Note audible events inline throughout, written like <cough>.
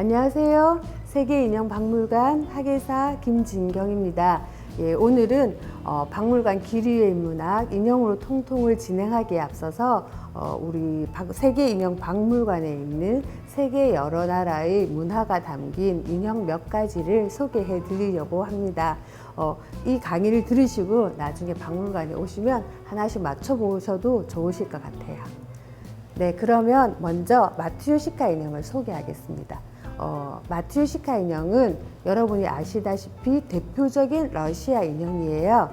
안녕하세요. 세계인형박물관 학예사 김진경입니다. 예, 오늘은 어, 박물관 기리의 문학 인형으로 통통을 진행하기에 앞서서 어, 우리 박- 세계인형박물관에 있는 세계 여러 나라의 문화가 담긴 인형 몇 가지를 소개해 드리려고 합니다. 어, 이 강의를 들으시고 나중에 박물관에 오시면 하나씩 맞춰보셔도 좋으실 것 같아요. 네, 그러면 먼저 마트요시카 인형을 소개하겠습니다. 어, 마트요시카 인형은 여러분이 아시다시피 대표적인 러시아 인형이에요.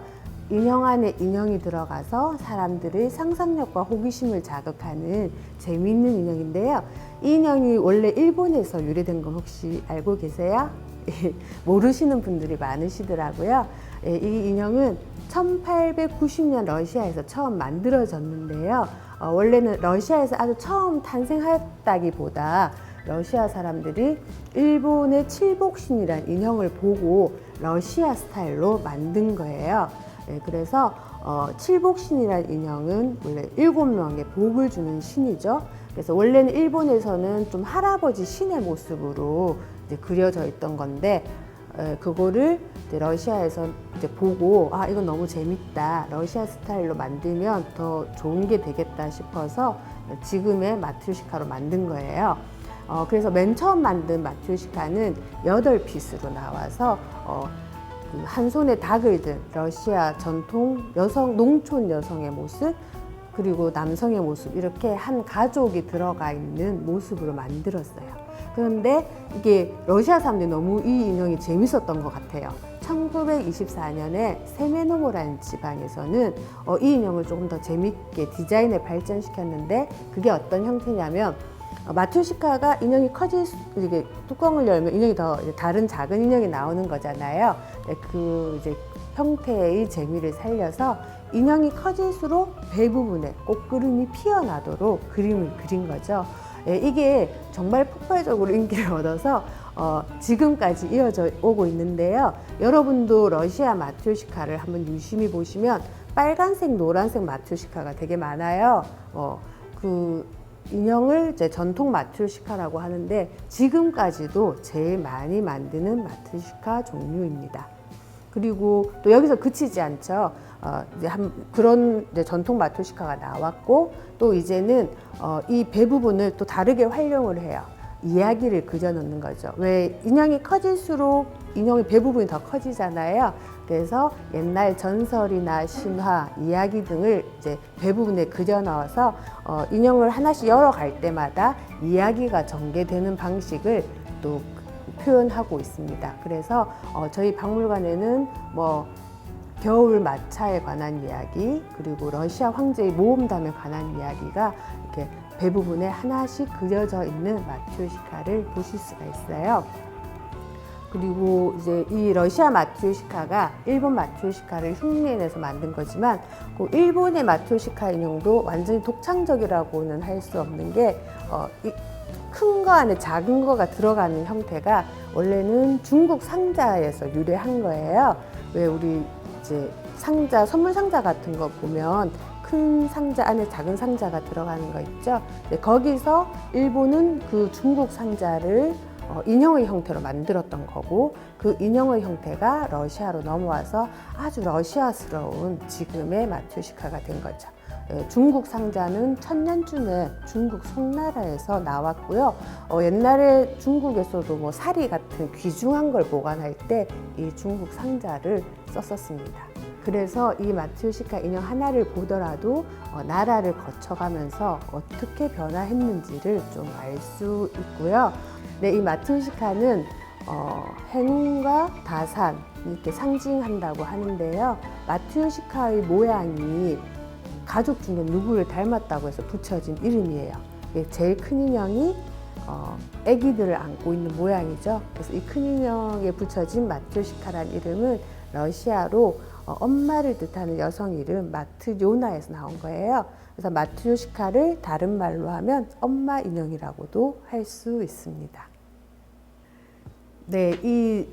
인형 안에 인형이 들어가서 사람들의 상상력과 호기심을 자극하는 재미있는 인형인데요. 이 인형이 원래 일본에서 유래된 거 혹시 알고 계세요? <laughs> 모르시는 분들이 많으시더라고요. 예, 이 인형은 1890년 러시아에서 처음 만들어졌는데요. 어, 원래는 러시아에서 아주 처음 탄생했다기보다 러시아 사람들이 일본의 칠복신이란 인형을 보고 러시아 스타일로 만든 거예요. 예, 그래서 어, 칠복신이란 인형은 원래 일곱 명의 복을 주는 신이죠. 그래서 원래는 일본에서는 좀 할아버지 신의 모습으로 그려져 있던 건데 에, 그거를 이제 러시아에서 이제 보고 아 이건 너무 재밌다 러시아 스타일로 만들면 더 좋은 게 되겠다 싶어서 지금의 마트유시카로 만든 거예요. 어, 그래서 맨 처음 만든 마트유시카는 여덟 피스로 나와서 어, 그한 손에 닭을 든 러시아 전통 여성 농촌 여성의 모습 그리고 남성의 모습 이렇게 한 가족이 들어가 있는 모습으로 만들었어요. 그런데 이게 러시아 사람들이 너무 이 인형이 재밌었던 것 같아요. 1924년에 세메노보라는 지방에서는 어, 이 인형을 조금 더 재밌게 디자인을 발전시켰는데 그게 어떤 형태냐면 어, 마투시카가 인형이 커질 수, 이게 뚜껑을 열면 인형이 더 다른 작은 인형이 나오는 거잖아요. 네, 그 이제 형태의 재미를 살려서 인형이 커질수록 배 부분에 꽃그림이 피어나도록 그림을 그린 거죠. 예, 이게 정말 폭발적으로 인기를 얻어서 어, 지금까지 이어져 오고 있는데요. 여러분도 러시아 마트요시카를 한번 유심히 보시면 빨간색, 노란색 마트요시카가 되게 많아요. 어, 그 인형을 이제 전통 마트요시카라고 하는데 지금까지도 제일 많이 만드는 마트요시카 종류입니다. 그리고 또 여기서 그치지 않죠. 어, 이제 한 그런 이제 전통 마토시카가 나왔고 또 이제는 어, 이배 부분을 또 다르게 활용을 해요. 이야기를 그려 넣는 거죠. 왜 인형이 커질수록 인형의 배 부분이 더 커지잖아요. 그래서 옛날 전설이나 신화, 이야기 등을 이제 배 부분에 그려 넣어서 어, 인형을 하나씩 열어갈 때마다 이야기가 전개되는 방식을 또 표현하고 있습니다. 그래서 어, 저희 박물관에는 뭐 겨울 마차에 관한 이야기 그리고 러시아 황제의 모험담에 관한 이야기가 이렇게 배 부분에 하나씩 그려져 있는 마트요시카를 보실 수가 있어요. 그리고 이제 이 러시아 마트요시카가 일본 마트요시카를 흉내내서 만든 거지만 그 일본의 마트요시카 인형도 완전히 독창적이라고는 할 수 없는 게 어, 이, 큰거 안에 작은 거가 들어가는 형태가 원래는 중국 상자에서 유래한 거예요. 왜 우리 이제 상자, 선물 상자 같은 거 보면 큰 상자 안에 작은 상자가 들어가는 거 있죠. 네, 거기서 일본은 그 중국 상자를 어, 인형의 형태로 만들었던 거고 그 인형의 형태가 러시아로 넘어와서 아주 러시아스러운 지금의 마트요시카가 된 거죠. 예, 중국 상자는 천년쯤에 중국 송나라에서 나왔고요. 어, 옛날에 중국에서도 뭐 사리 같은 귀중한 걸 보관할 때 이 중국 상자를 썼었습니다. 그래서 이 마트요시카 인형 하나를 보더라도 어, 나라를 거쳐가면서 어떻게 변화했는지를 좀 알 수 있고요. 네, 이 마트요시카는 어, 행운과 다산 이렇게 상징한다고 하는데요. 마트요시카의 모양이 가족 중에 누구를 닮았다고 해서 붙여진 이름이에요. 제일 큰 인형이 어, 아기들을 안고 있는 모양이죠. 그래서 이 큰 인형에 붙여진 마트요시카라는 이름은 러시아로 어, 엄마를 뜻하는 여성 이름 마트요나에서 나온 거예요. 그래서 마트요시카를 다른 말로 하면 엄마 인형이라고도 할 수 있습니다. 네, 이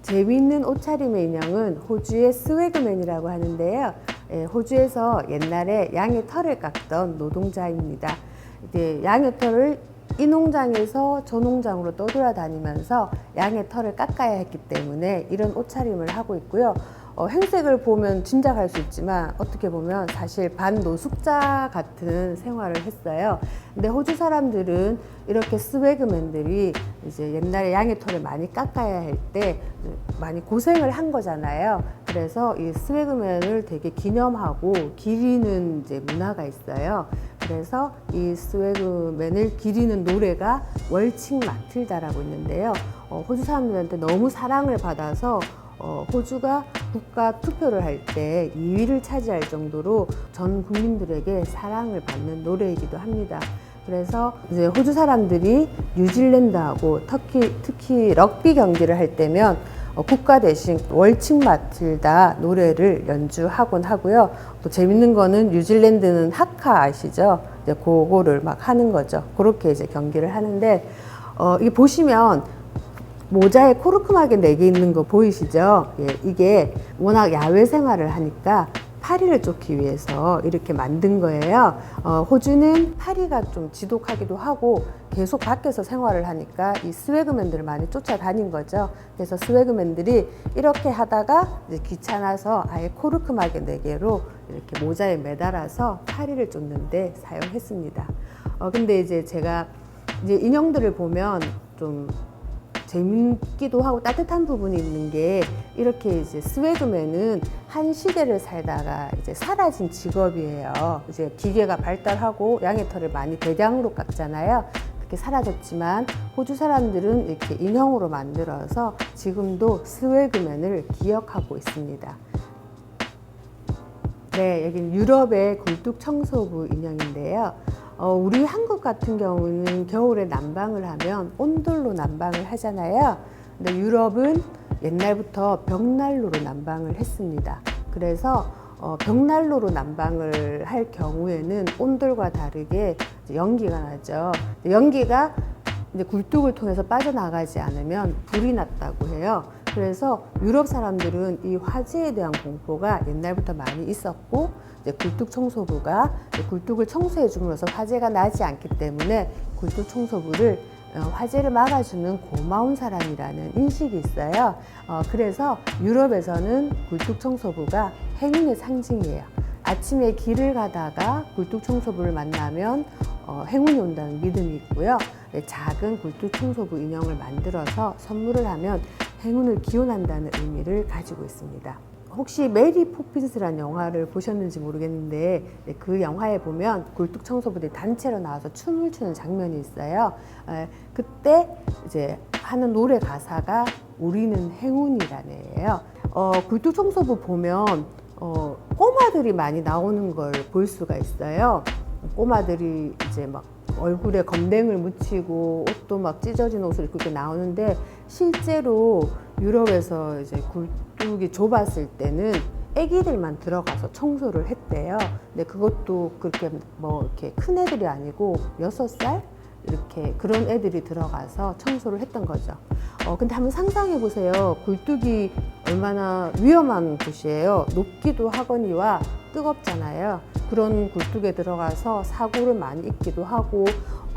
재미있는 옷차림의 인형은 호주의 스웨그맨이라고 하는데요. 예, 호주에서 옛날에 양의 털을 깎던 노동자입니다. 이제 양의 털을 이 농장에서 저 농장으로 떠돌아다니면서 양의 털을 깎아야 했기 때문에 이런 옷차림을 하고 있고요. 어, 행색을 보면 짐작할 수 있지만 어떻게 보면 사실 반노숙자 같은 생활을 했어요. 근데 호주 사람들은 이렇게 스웨그맨들이 이제 옛날에 양의 털을 많이 깎아야 할 때 많이 고생을 한 거잖아요. 그래서 이 스웨그맨을 되게 기념하고 기리는 이제 문화가 있어요. 그래서 이 스웨그맨을 기리는 노래가 월칭 마틸다라고 있는데요. 어, 호주 사람들한테 너무 사랑을 받아서 어, 호주가 국가 투표를 할 때 2위를 차지할 정도로 전 국민들에게 사랑을 받는 노래이기도 합니다. 그래서 이제 호주 사람들이 뉴질랜드하고 터키, 특히 럭비 경기를 할 때면 어, 국가 대신 월칭 마틸다 노래를 연주하곤 하고요. 또 재밌는 거는 뉴질랜드는 하카 아시죠? 이제 그거를 막 하는 거죠. 그렇게 이제 경기를 하는데 어, 이게 보시면 모자에 코르크막에 네개 있는 거 보이시죠? 예, 이게 워낙 야외 생활을 하니까 파리를 쫓기 위해서 이렇게 만든 거예요. 어, 호주는 파리가 좀 지독하기도 하고 계속 밖에서 생활을 하니까 이 스웨그맨들을 많이 쫓아다닌 거죠. 그래서 스웨그맨들이 이렇게 하다가 귀찮아서 아예 코르크막에 네 개로 이렇게 모자에 매달아서 파리를 쫓는데 사용했습니다. 어, 근데 이제 제가 이제 인형들을 보면 좀 재밌기도 하고 따뜻한 부분이 있는 게 이렇게 이제 스웨그맨은 한 시대를 살다가 이제 사라진 직업이에요. 이제 기계가 발달하고 양의 털을 많이 대량으로 깎잖아요. 그렇게 사라졌지만 호주 사람들은 이렇게 인형으로 만들어서 지금도 스웨그맨을 기억하고 있습니다. 네, 여기는 유럽의 굴뚝 청소부 인형인데요. 어, 우리 한국 같은 경우는 겨울에 난방을 하면 온돌로 난방을 하잖아요. 근데 유럽은 옛날부터 벽난로로 난방을 했습니다. 그래서 어, 벽난로로 난방을 할 경우에는 온돌과 다르게 연기가 나죠. 연기가 이제 굴뚝을 통해서 빠져나가지 않으면 불이 났다고 해요. 그래서 유럽 사람들은 이 화재에 대한 공포가 옛날부터 많이 있었고 이제 굴뚝 청소부가 굴뚝을 청소해 줌으로써 화재가 나지 않기 때문에 굴뚝 청소부를 어, 화재를 막아주는 고마운 사람이라는 인식이 있어요. 어, 그래서 유럽에서는 굴뚝 청소부가 행운의 상징이에요. 아침에 길을 가다가 굴뚝 청소부를 만나면 어, 행운이 온다는 믿음이 있고요. 네, 작은 굴뚝 청소부 인형을 만들어서 선물을 하면 행운을 기원한다는 의미를 가지고 있습니다. 혹시 메리 포핀스라는 영화를 보셨는지 모르겠는데 네, 그 영화에 보면 굴뚝 청소부들이 단체로 나와서 춤을 추는 장면이 있어요. 에, 그때 이제 하는 노래 가사가 우리는 행운이라네요. 어, 굴뚝 청소부 보면 어, 꼬마들이 많이 나오는 걸 볼 수가 있어요. 꼬마들이 이제 막 얼굴에 검댕을 묻히고 옷도 막 찢어진 옷을 입고 이렇게 나오는데 실제로 유럽에서 이제 굴뚝이 좁았을 때는 애기들만 들어가서 청소를 했대요. 근데 그것도 그렇게 뭐 이렇게 큰 애들이 아니고 여섯 살 이렇게 그런 애들이 들어가서 청소를 했던 거죠. 어, 근데 한번 상상해 보세요. 굴뚝이 얼마나 위험한 곳이에요. 높기도 하거니와 뜨겁잖아요. 그런 굴뚝에 들어가서 사고를 많이 입기도 하고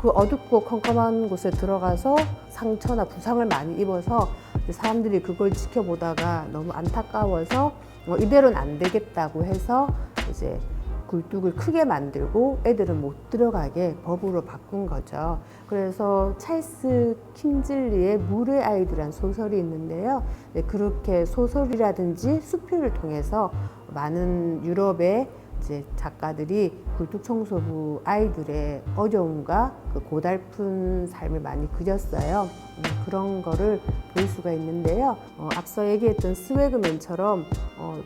그 어둡고 컴컴한 곳에 들어가서 상처나 부상을 많이 입어서 사람들이 그걸 지켜보다가 너무 안타까워서 뭐 이대로는 안 되겠다고 해서 이제 굴뚝을 크게 만들고 애들은 못 들어가게 법으로 바꾼 거죠. 그래서 찰스 킴즐리의 물의 아이들이란 소설이 있는데요. 네, 그렇게 소설이라든지 수필을 통해서 많은 유럽의 이제 작가들이 굴뚝 청소부 아이들의 어려움과 그 고달픈 삶을 많이 그렸어요. 음, 그런 거를 볼 수가 있는데요. 어, 앞서 얘기했던 스웨그맨처럼 어,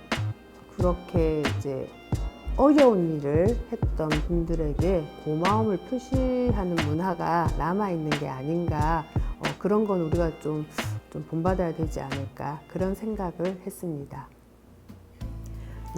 그렇게 이제 어려운 일을 했던 분들에게 고마움을 표시하는 문화가 남아있는 게 아닌가 어, 그런 건 우리가 좀, 좀 본받아야 되지 않을까 그런 생각을 했습니다.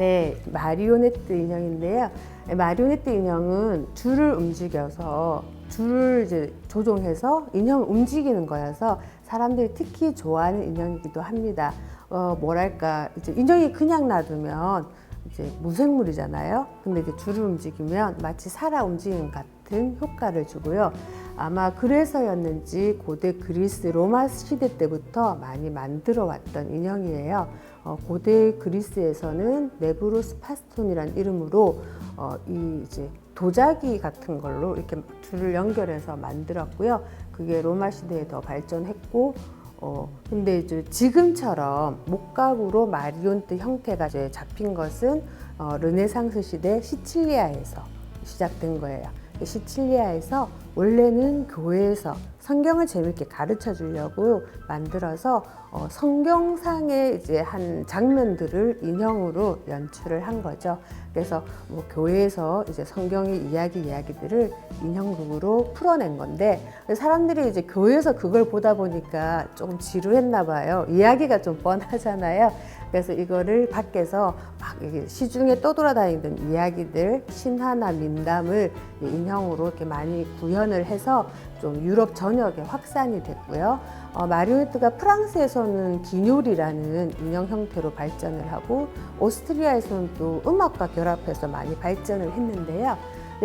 네, 마리오네트 인형인데요. 네, 마리오네트 인형은 줄을 움직여서 줄을 이제 조종해서 인형을 움직이는 거여서 사람들이 특히 좋아하는 인형이기도 합니다. 어, 뭐랄까, 이제 인형이 그냥 놔두면 이제 무생물이잖아요. 근데 이제 줄을 움직이면 마치 살아 움직이는 같은 효과를 주고요. 아마 그래서였는지 고대 그리스 로마 시대 때부터 많이 만들어 왔던 인형이에요. 어, 고대 그리스에서는 네브로스 파스톤이라는 이름으로 어, 이 이제 도자기 같은 걸로 이렇게 줄을 연결해서 만들었고요. 그게 로마 시대에 더 발전했고 어, 근데 이제 지금처럼 목각으로 마리온트 형태가 이제 잡힌 것은 어, 르네상스 시대 시칠리아에서 시작된 거예요. 시칠리아에서 원래는 교회에서 성경을 재밌게 가르쳐 주려고 만들어서 어, 성경상의 이제 한 장면들을 인형으로 연출을 한 거죠. 그래서 뭐 교회에서 이제 성경의 이야기 이야기들을 인형극으로 풀어낸 건데 사람들이 이제 교회에서 그걸 보다 보니까 조금 지루했나 봐요. 이야기가 좀 뻔하잖아요. 그래서 이거를 밖에서 막 시중에 떠돌아다니던 이야기들 신화나 민담을 인형으로 이렇게 많이 구현을 해서 좀 유럽 전역에 확산이 됐고요. 어, 마리오네트가 프랑스에서는 기뇨리라는 인형 형태로 발전을 하고 오스트리아에서는 또 음악과 결합해서 많이 발전을 했는데요.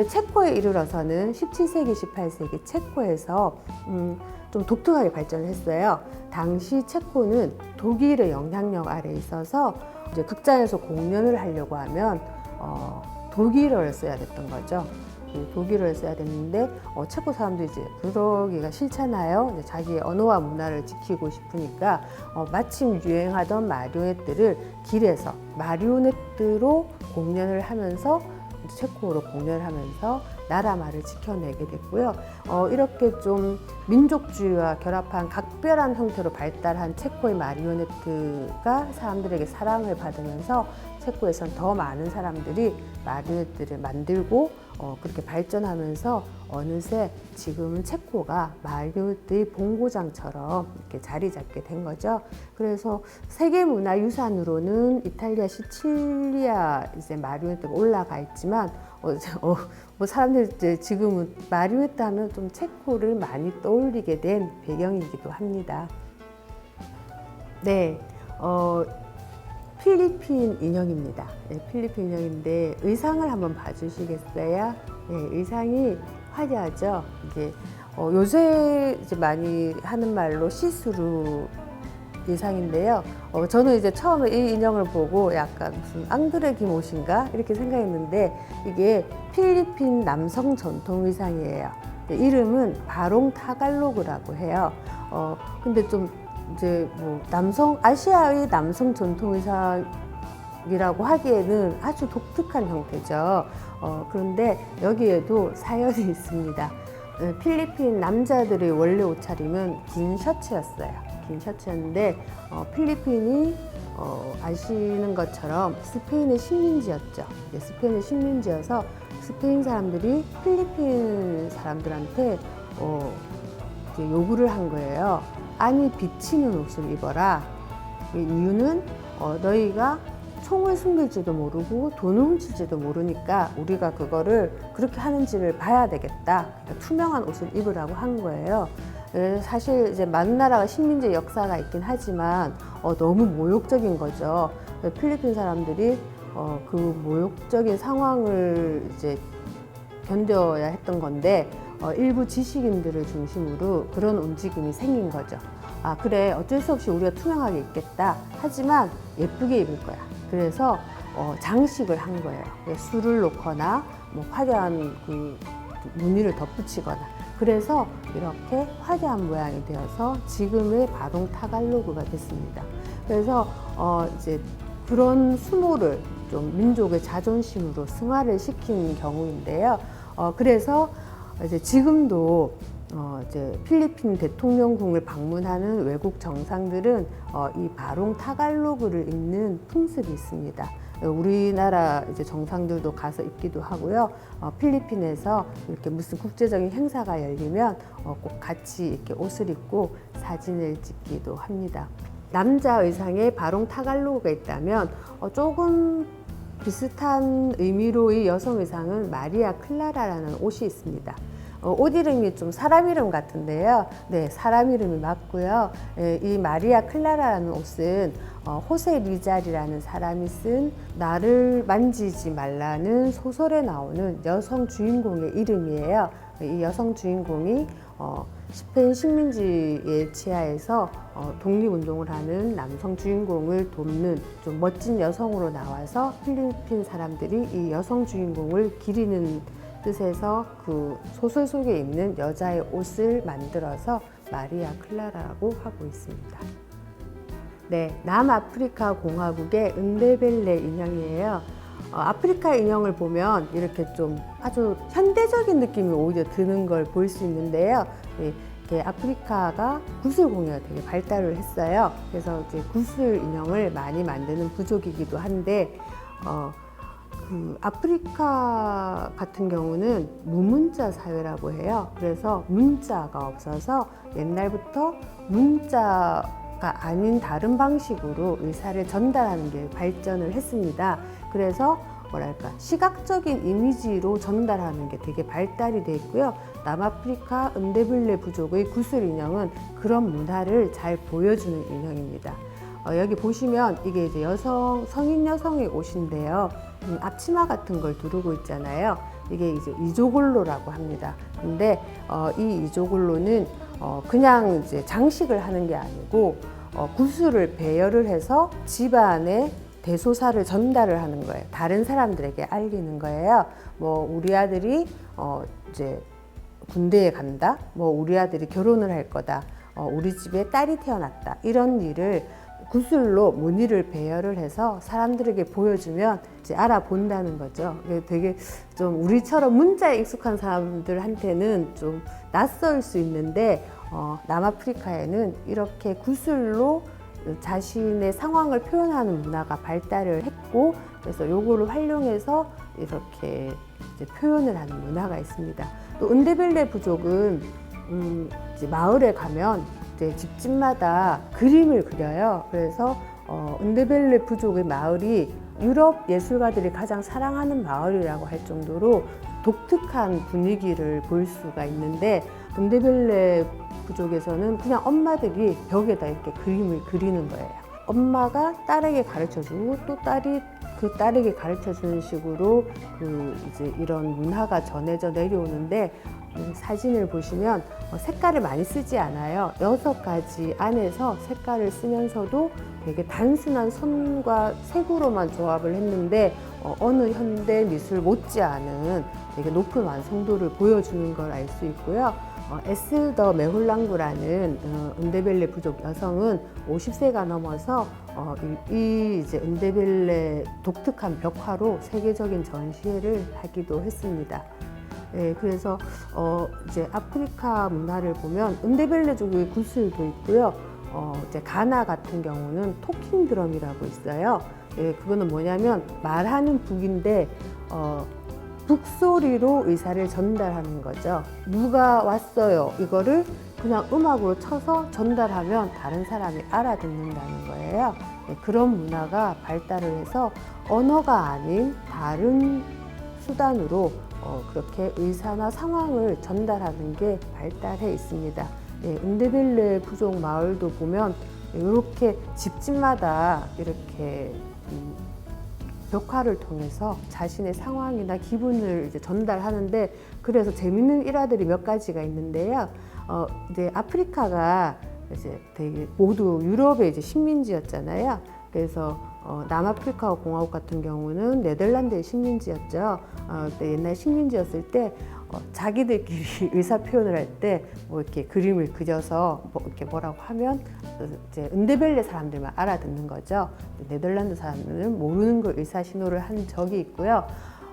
체코에 이르러서는 17세기, 18세기 체코에서 음, 좀 독특하게 발전을 했어요. 당시 체코는 독일의 영향력 아래 있어서 이제 극장에서 공연을 하려고 하면 어, 독일어를 써야 됐던 거죠. 이 독일어를 써야 됐는데 어, 체코 사람도 이제 그러기가 싫잖아요. 자기의 언어와 문화를 지키고 싶으니까 어, 마침 유행하던 마리오네트를 길에서 마리오네트로 공연을 하면서 체코어로 공연을 하면서 나라 말을 지켜내게 됐고요. 어, 이렇게 좀 민족주의와 결합한 각별한 형태로 발달한 체코의 마리오네트가 사람들에게 사랑을 받으면서 체코에선 더 많은 사람들이 마리오네트를 만들고 어, 그렇게 발전하면서 어느새 지금은 체코가 마리오네트의 본고장처럼 이렇게 자리 잡게 된 거죠. 그래서 세계 문화 유산으로는 이탈리아 시칠리아 이제 마리오네트가 올라가 있지만 어, 어, 뭐 사람들이 이제 지금은 마리오네트 하면 좀 체코를 많이 떠올리게 된 배경이기도 합니다. 네, 어, 필리핀 인형입니다. 네, 필리핀 인형인데 의상을 한번 봐주시겠어요? 네, 의상이 화려하죠. 이게 어, 요새 이제 많이 하는 말로 시스루 의상인데요. 어, 저는 이제 처음에 이 인형을 보고 약간 무슨 앙드레 김옷인가 이렇게 생각했는데 이게 필리핀 남성 전통 의상이에요. 네, 이름은 바롱 타갈로그라고 해요. 어, 근데 좀 이제 뭐 남성 아시아의 남성 전통 의상이라고 하기에는 아주 독특한 형태죠. 어, 그런데 여기에도 사연이 <laughs> 있습니다. 어, 필리핀 남자들의 원래 옷차림은 긴 셔츠였어요. 긴 셔츠였는데 어, 필리핀이 어, 아시는 것처럼 스페인의 식민지였죠. 스페인의 식민지여서 스페인 사람들이 필리핀 사람들한테 어, 이제 요구를 한 거예요. 아니 비치는 옷을 입어라. 그 이유는 어, 너희가 총을 숨길지도 모르고 돈을 훔칠지도 모르니까 우리가 그거를 그렇게 하는지를 봐야 되겠다. 그러니까 투명한 옷을 입으라고 한 거예요. 예, 사실 이제 많은 나라가 식민지 역사가 있긴 하지만 어, 너무 모욕적인 거죠. 필리핀 사람들이 어, 그 모욕적인 상황을 이제 견뎌야 했던 건데 어, 일부 지식인들을 중심으로 그런 움직임이 생긴 거죠. 아 그래 어쩔 수 없이 우리가 투명하게 입겠다. 하지만 예쁘게 입을 거야. 그래서 어, 장식을 한 거예요. 술을 놓거나 뭐 화려한 그 무늬를 덧붙이거나 그래서 이렇게 화려한 모양이 되어서 지금의 바동 타갈로그가 됐습니다. 그래서 어, 이제 그런 수모를 좀 민족의 자존심으로 승화를 시킨 경우인데요. 어, 그래서 이제 지금도 어, 이제 필리핀 대통령궁을 방문하는 외국 정상들은 어, 이 바롱 타갈로그를 입는 풍습이 있습니다. 우리나라 이제 정상들도 가서 입기도 하고요. 어, 필리핀에서 이렇게 무슨 국제적인 행사가 열리면 어, 꼭 같이 이렇게 옷을 입고 사진을 찍기도 합니다. 남자 의상에 바롱 타갈로그가 있다면 어, 조금 비슷한 의미로의 여성 의상은 마리아 클라라라는 옷이 있습니다. 어, 옷 이름이 좀 사람 이름 같은데요. 네, 사람 이름이 맞고요. 예, 이 마리아 클라라라는 옷은 어, 호세 리잘이라는 사람이 쓴 나를 만지지 말라는 소설에 나오는 여성 주인공의 이름이에요. 이 여성 주인공이 어, 스페인 식민지의 치하에서 어, 독립운동을 하는 남성 주인공을 돕는 좀 멋진 여성으로 나와서 필리핀 사람들이 이 여성 주인공을 기리는 뜻에서 그 소설 속에 있는 여자의 옷을 만들어서 마리아 클라라라고 하고 있습니다. 네, 남아프리카 공화국의 은데벨레 인형이에요. 어, 아프리카 인형을 보면 이렇게 좀 아주 현대적인 느낌이 오히려 드는 걸 볼 수 있는데요. 아프리카가 구슬 공예가 되게 발달을 했어요. 그래서 이제 구슬 인형을 많이 만드는 부족이기도 한데, 어, 그 아프리카 같은 경우는 무문자 사회라고 해요. 그래서 문자가 없어서 옛날부터 문자가 아닌 다른 방식으로 의사를 전달하는 게 발전을 했습니다. 그래서 뭐랄까 시각적인 이미지로 전달하는 게 되게 발달이 돼 있고요. 남아프리카 은데블레 부족의 구슬 인형은 그런 문화를 잘 보여주는 인형입니다. 어, 여기 보시면 이게 이제 여성 성인 여성의 옷인데요. 음, 앞치마 같은 걸 두르고 있잖아요. 이게 이제 이조골로라고 합니다. 근데 어, 이 이조골로는 어, 그냥 이제 장식을 하는 게 아니고 어, 구슬을 배열을 해서 집안에 대소사를 전달을 하는 거예요. 다른 사람들에게 알리는 거예요. 뭐 우리 아들이 어, 이제 군대에 간다. 뭐 우리 아들이 결혼을 할 거다. 어, 우리 집에 딸이 태어났다. 이런 일을 구슬로 무늬를 배열을 해서 사람들에게 보여주면 이제 알아본다는 거죠. 되게 좀 우리처럼 문자에 익숙한 사람들한테는 좀 낯설 수 있는데 어, 남아프리카에는 이렇게 구슬로 자신의 상황을 표현하는 문화가 발달을 했고 그래서 요거를 활용해서 이렇게 표현을 하는 문화가 있습니다. 또 은데벨레 부족은 음, 마을에 가면 집집마다 그림을 그려요. 그래서 어, 은데벨레 부족의 마을이 유럽 예술가들이 가장 사랑하는 마을이라고 할 정도로 독특한 분위기를 볼 수가 있는데 은데벨레 부족에서는 그냥 엄마들이 벽에다 이렇게 그림을 그리는 거예요. 엄마가 딸에게 가르쳐 주고 또 딸이 그 딸에게 가르쳐 주는 식으로 그 이제 이런 문화가 전해져 내려오는데 이 사진을 보시면 어, 색깔을 많이 쓰지 않아요. 여섯 가지 안에서 색깔을 쓰면서도 되게 단순한 선과 색으로만 조합을 했는데 어, 어느 현대 미술 못지않은 되게 높은 완성도를 보여주는 걸 알 수 있고요. 어, 에스더 메홀랑구라는 어, 은데벨레 부족 여성은 50세가 넘어서 어, 이, 이 이제 은데벨레 독특한 벽화로 세계적인 전시회를 하기도 했습니다. 예, 그래서 어, 이제 아프리카 문화를 보면 은데벨레족의 구슬도 있고요. 어, 이제 가나 같은 경우는 토킹 드럼이라고 있어요. 예, 그거는 뭐냐면 말하는 북인데 어, 북소리로 의사를 전달하는 거죠. 누가 왔어요. 이거를 그냥 음악으로 쳐서 전달하면 다른 사람이 알아듣는다는 거예요. 네, 그런 문화가 발달을 해서 언어가 아닌 다른 수단으로 어, 그렇게 의사나 상황을 전달하는 게 발달해 있습니다. 네, 은데빌레 부족 마을도 보면 이렇게 집집마다 이렇게 음, 벽화를 통해서 자신의 상황이나 기분을 이제 전달하는데 그래서 재밌는 일화들이 몇 가지가 있는데요. 어, 이제 아프리카가 이제 되게 모두 유럽의 이제 식민지였잖아요. 그래서 어, 남아프리카 공화국 같은 경우는 네덜란드의 식민지였죠. 어, 옛날 식민지였을 때 어, 자기들끼리 <laughs> 의사 표현을 할 때 뭐 이렇게 그림을 그려서 뭐 이렇게 뭐라고 하면 이제 은데벨레 사람들만 알아듣는 거죠. 네덜란드 사람들은 모르는 걸 의사 신호를 한 적이 있고요.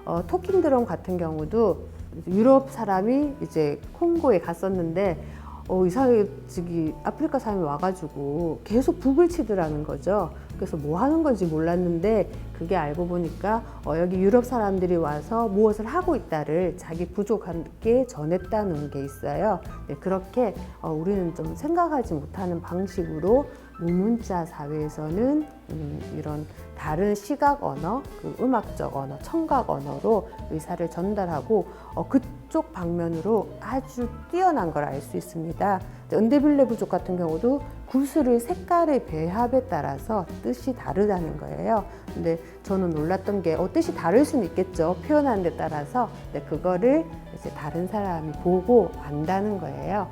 어, 토킹 드럼 같은 경우도 유럽 사람이 이제 콩고에 갔었는데 어, 이상하게 저기 아프리카 사람이 와가지고 계속 북을 치더라는 거죠. 그래서 뭐 하는 건지 몰랐는데 그게 알고 보니까 어, 여기 유럽 사람들이 와서 무엇을 하고 있다를 자기 부족함께 전했다는 게 있어요. 네, 그렇게 어, 우리는 좀 생각하지 못하는 방식으로 우문자 사회에서는 음, 이런 다른 시각 언어, 그 음악적 언어, 청각 언어로 의사를 전달하고 어, 그 쪽 방면으로 아주 뛰어난 걸 알 수 있습니다. 은데빌레 부족 같은 경우도 구슬의 색깔의 배합에 따라서 뜻이 다르다는 거예요. 근데 저는 놀랐던 게 어, 뜻이 다를 수는 있겠죠. 표현하는 데 따라서. 근데 그거를 이제 다른 사람이 보고 안다는 거예요.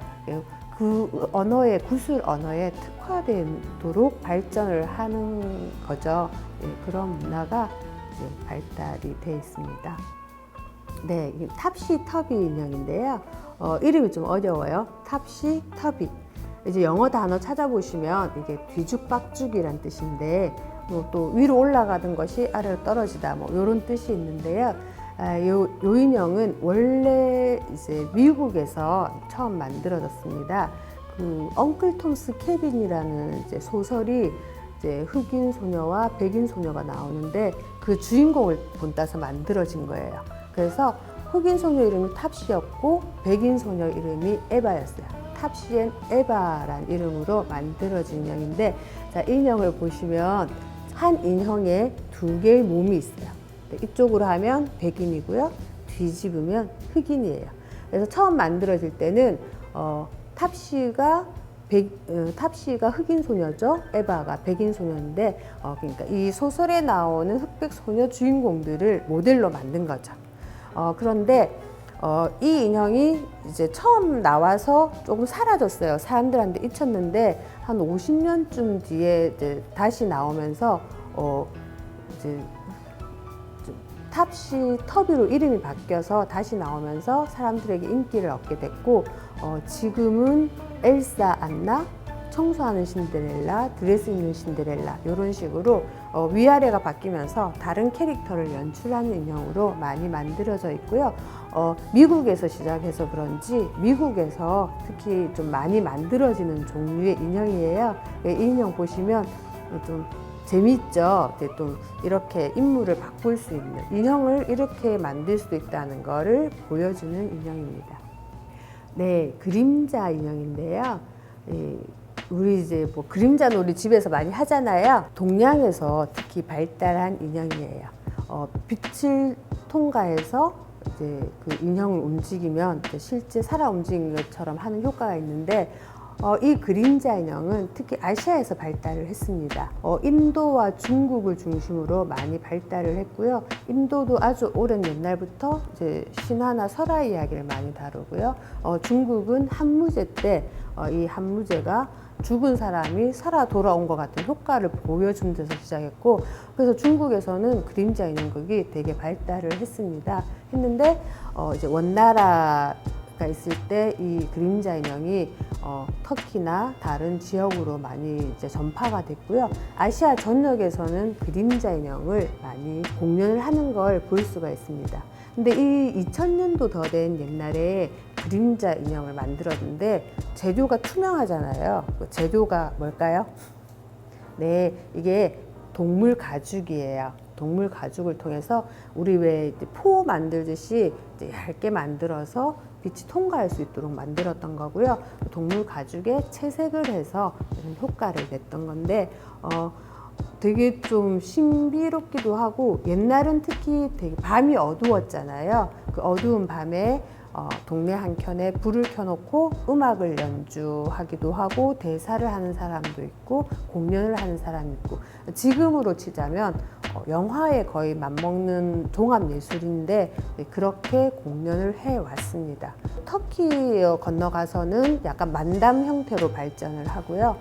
그 언어에 구술 언어에 특화되도록 발전을 하는 거죠. 예, 그런 문화가 발달이 돼 있습니다. 네, 이 탑시 터비 인형인데요. 어, 이름이 좀 어려워요. 탑시 터비. 이제 영어 단어 찾아보시면 이게 뒤죽박죽이란 뜻인데 뭐 또 위로 올라가는 것이 아래로 떨어지다 뭐 이런 뜻이 있는데요. 아, 요, 요 인형은 원래 이제 미국에서 처음 만들어졌습니다. 그 엉클 톰스 케빈이라는 이제 소설이 이제 흑인 소녀와 백인 소녀가 나오는데 그 주인공을 본따서 만들어진 거예요. 그래서 흑인 소녀 이름이 탑시였고 백인 소녀 이름이 에바였어요. 탑시앤 에바란 이름으로 만들어진 인형인데 자, 이 인형을 보시면 한 인형에 두 개의 몸이 있어요. 네, 이쪽으로 하면 백인이고요. 뒤집으면 흑인이에요. 그래서 처음 만들어질 때는 어, 탑시가 백, 어, 탑시가 흑인 소녀죠. 에바가 백인 소녀인데, 어, 그러니까 이 소설에 나오는 흑백 소녀 주인공들을 모델로 만든 거죠. 어, 그런데 어, 이 인형이 이제 처음 나와서 조금 사라졌어요. 사람들한테 잊혔는데 한 50년쯤 뒤에 이제 다시 나오면서 어, 이제 탑시 터비로 이름이 바뀌어서 다시 나오면서 사람들에게 인기를 얻게 됐고 어, 지금은 엘사 안나 청소하는 신데렐라, 드레스 입는 신데렐라 이런 식으로 어, 위아래가 바뀌면서 다른 캐릭터를 연출하는 인형으로 많이 만들어져 있고요. 어, 미국에서 시작해서 그런지 미국에서 특히 좀 많이 만들어지는 종류의 인형이에요. 이 인형 보시면 좀 재밌죠. 또 이렇게 인물을 바꿀 수 있는 인형을 이렇게 만들 수도 있다는 것을 보여주는 인형입니다. 네, 그림자 인형인데요. 이 우리 이제 뭐 그림자 놀이 집에서 많이 하잖아요. 동양에서 특히 발달한 인형이에요. 어, 빛을 통과해서 이제 그 인형을 움직이면 실제 살아 움직이는 것처럼 하는 효과가 있는데 어, 이 그림자 인형은 특히 아시아에서 발달을 했습니다. 어, 인도와 중국을 중심으로 많이 발달을 했고요. 인도도 아주 오랜 옛날부터 이제 신화나 설화 이야기를 많이 다루고요. 어, 중국은 한무제 때 이 한무제가 죽은 사람이 살아 돌아온 것 같은 효과를 보여준 데서 시작했고 그래서 중국에서는 그림자 인형극이 되게 발달을 했습니다. 했는데 어 이제 원나라 가 있을 때 이 그림자 인형이 어, 터키나 다른 지역으로 많이 이제 전파가 됐고요. 아시아 전역에서는 그림자 인형을 많이 공연을 하는 걸 볼 수가 있습니다. 근데 이 2000년도 더 된 옛날에 그림자 인형을 만들었는데 재료가 투명하잖아요. 그 재료가 뭘까요? 네, 이게 동물 가죽이에요. 동물 가죽을 통해서 우리 왜 포 만들듯이 얇게 만들어서 빛이 통과할 수 있도록 만들었던 거고요. 동물 가죽에 채색을 해서 이런 효과를 냈던 건데 어, 되게 좀 신비롭기도 하고 옛날은 특히 되게 밤이 어두웠잖아요. 그 어두운 밤에 어, 동네 한켠에 불을 켜놓고 음악을 연주하기도 하고 대사를 하는 사람도 있고 공연을 하는 사람이 있고 지금으로 치자면 어, 영화에 거의 맞먹는 종합 예술인데 네, 그렇게 공연을 해 왔습니다. 터키 건너가서는 약간 만담 형태로 발전을 하고요.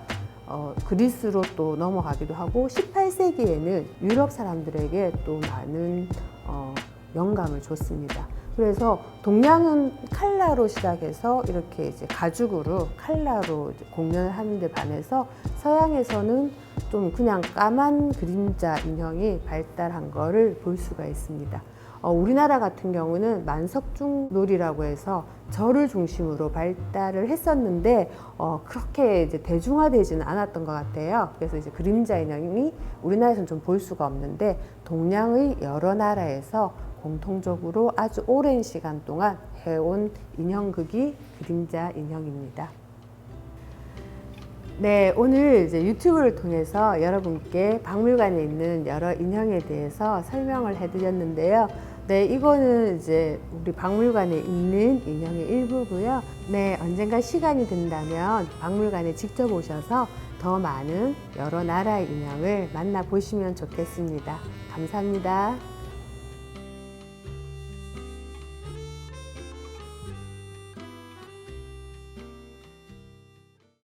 어, 그리스로 또 넘어가기도 하고 18세기에는 유럽 사람들에게 또 많은 어, 영감을 줬습니다. 그래서 동양은 칼라로 시작해서 이렇게 이제 가죽으로 칼라로 공연을 하는 데 반해서 서양에서는 좀 그냥 까만 그림자 인형이 발달한 거를 볼 수가 있습니다. 어, 우리나라 같은 경우는 만석중 놀이라고 해서 절을 중심으로 발달을 했었는데 어, 그렇게 이제 대중화되지는 않았던 것 같아요. 그래서 이제 그림자 인형이 우리나라에서는 좀 볼 수가 없는데 동양의 여러 나라에서 공통적으로 아주 오랜 시간 동안 해온 인형극이 그림자 인형입니다. 네, 오늘 이제 유튜브를 통해서 여러분께 박물관에 있는 여러 인형에 대해서 설명을 해드렸는데요. 네, 이거는 이제 우리 박물관에 있는 인형의 일부고요. 네, 언젠가 시간이 된다면 박물관에 직접 오셔서 더 많은 여러 나라의 인형을 만나 보시면 좋겠습니다. 감사합니다.